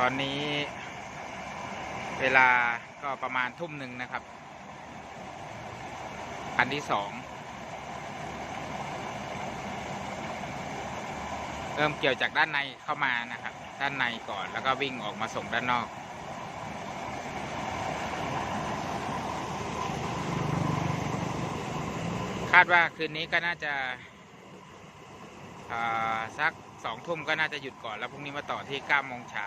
ตอนนี้เวลาก็ประมาณทุ่มหนึ่งนะครับคันที่สอง เริ่มเกี่ยวจากด้านในเข้ามานะครับ ด้านในก่อนแล้วก็วิ่งออกมาส่งด้านนอกคาดว่าคืนนี้ก็น่าจะาสัก สองทุ่มก็น่าจะหยุดก่อนแล้วพรุ่งนี้มาต่อที่เก้าโมงเช้า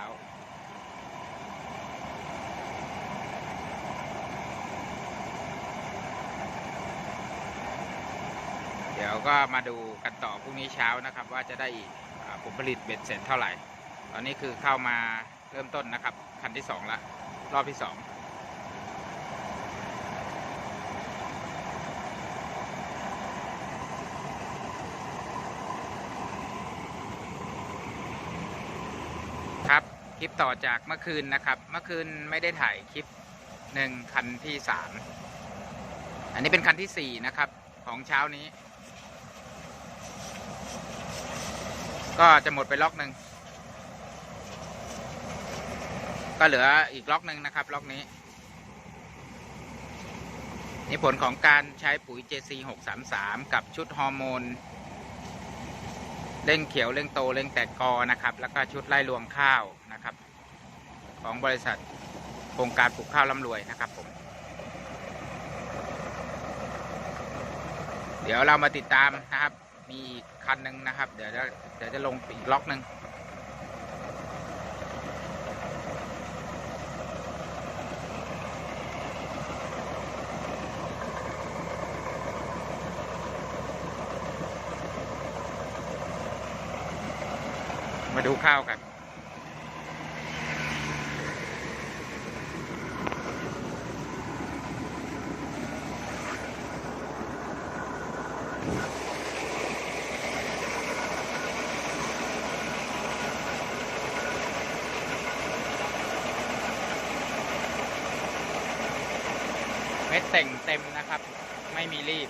เดี๋ยวก็มาดูกันต่อพรุ่งนี้เช้านะครับ ว่าจะได้ผลผลิตเบ็ดเสร็จเท่าไหร่ ตอนนี้คือเข้ามาเริ่มต้นนะครับ คันที่สองละรอบที่สอง คลิปต่อจากเมื่อคืนนะครับ เมื่อคืนไม่ได้ถ่ายคลิปหนึ่งคันที่สามอันนี้เป็นคันที่สี่นะครับ ของเช้านี้ ก็จะหมดไปล็อกหนึ่งก็เหลืออีกล็อกหนึ่งนะครับ ล็อกนี้ นี่ผลของการใช้ปุ๋ย JC 633 กับชุดฮอร์โมน เร่งเขียวเร่งโตเร่งแตกกอนะครับ แล้วก็ชุดไล่รวงข้าวนะครับ ของบริษัทโครงการปลูกข้าวร่ำรวยนะครับผมเดี๋ยวเรามาติดตามนะครับ มีอีกคันหนึ่งนะครับ เดี๋ยวจะเดี๋ยวจะลงอีกล็อกหนึ่ง มาดูข้าวกัน เม็ดเต่งเต็มนะครับ ไม่มีรีบ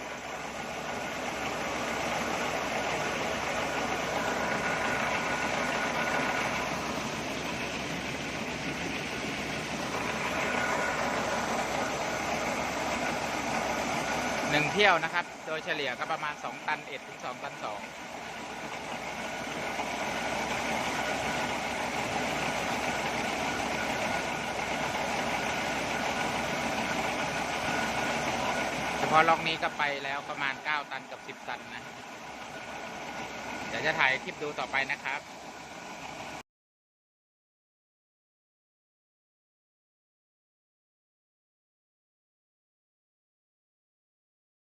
หนึ่งเที่ยวนะครับ โดยเฉลี่ยก็ประมาณ 2 ตันเอ็ดถึง2ตัน2เฉพาะล็อกนี้ก็ไปแล้วประมาณ 9 ตันกับ 10 ตันนะ เดี๋ยวจะถ่ายคลิปดูต่อไปนะครับ